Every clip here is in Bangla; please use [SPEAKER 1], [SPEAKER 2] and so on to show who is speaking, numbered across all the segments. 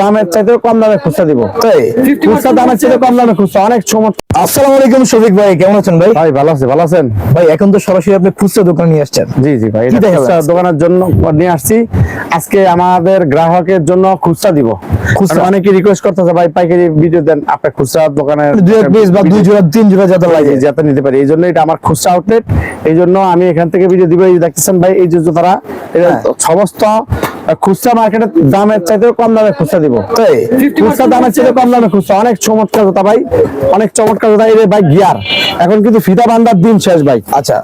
[SPEAKER 1] দামের চাইতেও কম দামে খুচরা দিব। খুচরা দামের চাইতে কম দামে খুচরা। অনেক চমৎকার।
[SPEAKER 2] আসসালামু আলাইকুম শফিক ভাই কেমন আছেন ভাই?
[SPEAKER 1] ভাই ভালো আছে ভালো আছেন?
[SPEAKER 2] ভাই এখন তো সরাসরি আপনি খুচরা দোকান নিয়ে আসছেন।
[SPEAKER 1] জি জি ভাই এটা খুচরা দোকানের জন্য নিয়ে আসছি। আজকে আমাদের গ্রাহকের জন্য খুচরা দিব।
[SPEAKER 2] খুচরা?
[SPEAKER 1] অনেকে রিকোয়েস্ট করতেছে ভাই পাইকারি ভিডিও দেন আপনার খুচরা দোকানে
[SPEAKER 2] দুই এক পিস বা দুই জোড়া তিন জোড়া যাতে লাগে
[SPEAKER 1] লাগে। যাতে নিতে পারি। এই জন্য এটা আমার খুচরা আউটলেট এই জন্য আমি এখান থেকে ভিডিও দিব। এই দেখতেছেন ভাই এই যে জুতারা এটা
[SPEAKER 2] হ্যাঁ।
[SPEAKER 1] সমস্ত খুচরা মার্কেটের দামের চাইতেও কম দামে খুচরা দিব।
[SPEAKER 2] তাই?
[SPEAKER 1] খুচরা দামের চাইতে কম দামে খুচরা। অনেক চমৎকার জুতা ভাই। অনেক চমৎকার জুতা এই ভাই গিয়ার এখন কিন্তু ফিতা বান্ধার দিন শেষ ভাই।
[SPEAKER 2] আচ্ছা।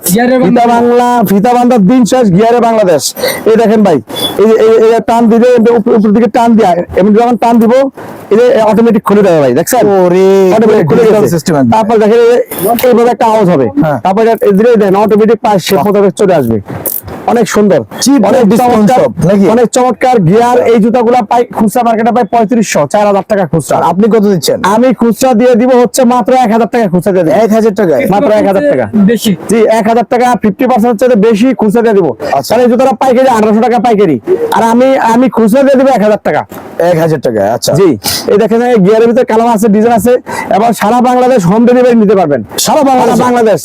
[SPEAKER 1] ফিতা বাংলা ফিতা বান্ধার দিন শেষ গিয়ারে বাংলাদেশ। এই দেখেন ভাই এই টান দিলে উপর উপর দিকে টান দিয়া। এমনি যখন টান দিব এই অটোমেটিক খুলে দেবে ভাই দেখছেন?
[SPEAKER 2] ওরে
[SPEAKER 1] অটোমেটিক খুলে গেছে। তারপর দেখেন এইভাবে একটা আওয়াজ হবে।
[SPEAKER 2] হ্যাঁ।
[SPEAKER 1] তারপর এটা দেন অটোমেটিক পাশ সে চলে আসবে। অনেক সুন্দর। অনেক চমৎকার গিয়ার এই জুতাগুলা পাই খুচরা মার্কেটে পাই পঁয়ত্রিশশো চার হাজার টাকা খুচরা।
[SPEAKER 2] আপনি কত দিচ্ছেন?
[SPEAKER 1] আমি খুচরা দিয়ে দিব হচ্ছে মাত্র এক হাজার টাকা খুচরা দিয়ে
[SPEAKER 2] এক হাজার টাকা?
[SPEAKER 1] মাত্র এক হাজার টাকা।
[SPEAKER 3] বেশি।
[SPEAKER 1] জি এক হাজার টাকা ফিফটি পার্সেন্ট হচ্ছে বেশি খুচরা দিয়ে দিব।
[SPEAKER 2] আচ্ছা।
[SPEAKER 1] তাহলে জুতোটা পাইকারি আঠারোশো টাকা পাইকারি। আর আমি আমি খুচরা দিয়ে দিব এক হাজার টাকা।
[SPEAKER 2] এক হাজার টাকায় আচ্ছা।
[SPEAKER 1] জি। এই দেখেন গিয়ারের ভিতরে কালার আছে ডিজাইন আছে এবং সারা বাংলাদেশ হোম ডেলিভারি নিতে পারবেন। সারা বাংলাদেশ। বাংলাদেশ।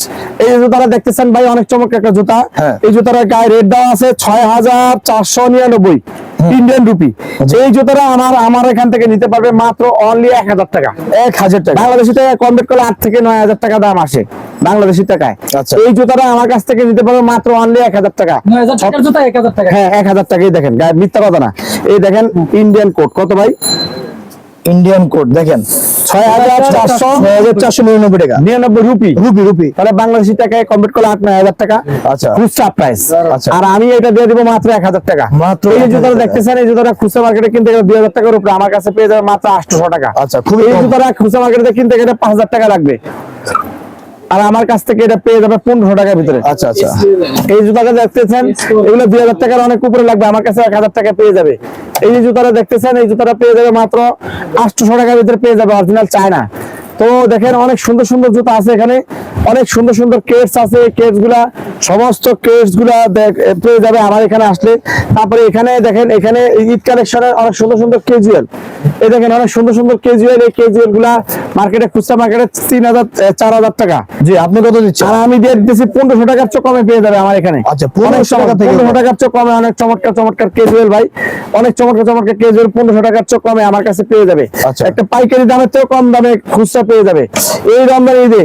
[SPEAKER 1] এই জুতাটা দেখতেছেন ভাই অনেক একটা জুতা।
[SPEAKER 2] হ্যাঁ।
[SPEAKER 1] এই গায়ে রেট দেওয়া আছে ছয় হাজার চারশো নিরানব্বই ইন্ডিয়ান রুপি এই জুতাটা আমার আমার এখান থেকে নিতে পারবে মাত্র অনলি এক হাজার টাকা।
[SPEAKER 2] এক হাজার টাকা।
[SPEAKER 1] বাংলাদেশি টাকায় কনভার্ট করলে আট থেকে নয় হাজার টাকা দাম আসে। বাংলাদেশি টাকায়।
[SPEAKER 2] আচ্ছা।
[SPEAKER 1] এই জুতাটা আমার কাছ থেকে নিতে পারবে মাত্র অনলি এক হাজার টাকা। হ্যাঁ এক হাজার টাকাই দেখেন। মিথ্যা কথা না। এই দেখেন ইন্ডিয়ান কোড কত ভাই?
[SPEAKER 2] ইন্ডিয়ান কোড দেখেন।
[SPEAKER 1] ছয় হাজার চারশো
[SPEAKER 2] ছয় হাজার চারশো নিরানব্বই টাকা।
[SPEAKER 1] নিরানব্বই রুপি।
[SPEAKER 2] Rupee rupee.
[SPEAKER 1] তাহলে বাংলাদেশি টাকায় কনভার্ট করলে আট নয় হাজার টাকা।
[SPEAKER 2] আচ্ছা।
[SPEAKER 1] খুচরা প্রাইস
[SPEAKER 2] আচ্ছা।
[SPEAKER 1] আর আমি এটা দিয়ে দিব মাত্র এক হাজার টাকা।
[SPEAKER 2] মাত্র
[SPEAKER 1] এই যে
[SPEAKER 2] 1000
[SPEAKER 1] জুতোটা দেখতেছেন এই জুতোটা খুচরা মার্কেটে কিনতে গেলে দুই হাজার টাকার উপরে। আমার কাছে পেয়ে যাবে মাত্র আটশো টাকা।
[SPEAKER 2] আচ্ছা, খুবই
[SPEAKER 1] এই। জুতোটা খুচরা মার্কেটে কিনতে গেলে পাঁচ হাজার টাকা লাগবে। আর আমার কাছ থেকে এটা পেয়ে যাবে পনেরোশো টাকার ভিতরে।
[SPEAKER 2] আচ্ছা আচ্ছা।
[SPEAKER 1] এই জুতাটা দেখতেছেন এগুলো দুই হাজার টাকার অনেক উপরে লাগবে আমার কাছে এক হাজার টাকা পেয়ে যাবে। এই যে জুতাটা দেখতেছেন এই জুতাটা পেয়ে যাবে মাত্র আটশোশো টাকার ভিতরে পেয়ে যাবে অরিজিনাল চায়না। তো দেখেন অনেক সুন্দর সুন্দর জুতা আছে এখানে। অনেক সুন্দর সুন্দর কেটস আছে কেটসগুলা সমস্ত কেটসগুলা পেয়ে যাবে আমার এখানে আসলে। তারপরে এখানে দেখেন এখানে ঈদ কালেকশনের অনেক সুন্দর সুন্দর কেজুয়াল এই দেখেন অনেক সুন্দর সুন্দর কেজুয়াল এই কেজুয়ালগুলা মার্কেটে খুচরা মার্কেটে তিন হাজার চার হাজার টাকা।
[SPEAKER 2] জি আপনি কত দিচ্ছেন?
[SPEAKER 1] আর আমি দিয়ে দিতেছি পনেরোশো টাকার চেয়ে কমে পেয়ে যাবে আমার এখানে।
[SPEAKER 2] আচ্ছা, 1500 টাকা থেকে
[SPEAKER 1] পনেরোশো টাকার চেয়ে কমে অনেক চমৎকার চমৎকার কেজুয়াল ভাই। অনেক চমৎকার চমৎকার কেজুয়াল পনেরোশো টাকার চেয়ে কমে আমার কাছে পেয়ে যাবে।
[SPEAKER 2] আচ্ছা।
[SPEAKER 1] একটা পাইকারি দামের চেয়েও কম দামে খুচরা পেয়ে যাবে। এই রমজান ঈদে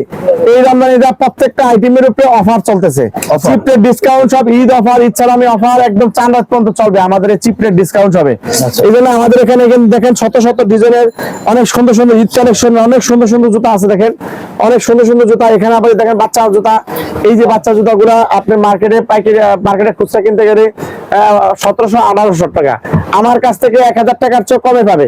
[SPEAKER 1] এই রমজান ঈদে প্রত্যেকটা আইটেমের উপরে অফার চলতেছে।
[SPEAKER 2] Offer।
[SPEAKER 1] চিপ রেট ডিসকাউন্ট সব ঈদ অফার ঈদ ছাড়ামি অফার একদম চার রাত পর্যন্ত চলবে। আমাদের এই চিপ ডিসকাউন্ট হবে।
[SPEAKER 2] আচ্ছা।
[SPEAKER 1] এই জন্য আমাদের এখানে এখানে দেখেন শত শত ডিজাইনের অনেক সুন্দর সুন্দর ঈদ কালেকশন অনেক সুন্দর সুন্দর জুতা আছে দেখেন। অনেক সুন্দর সুন্দর জুতা। এখানে আবার দেখেন বাচ্চা জুতা। এই যে বাচ্চা জুতাগুলা আপনি মার্কেটে পাইকারি মার্কেটে খুচরা কিনতে গেলে সতেরোশো আঠারোশো টাকা। আমার কাছ থেকে এক হাজার টাকার চেয়ে কমে পাবে।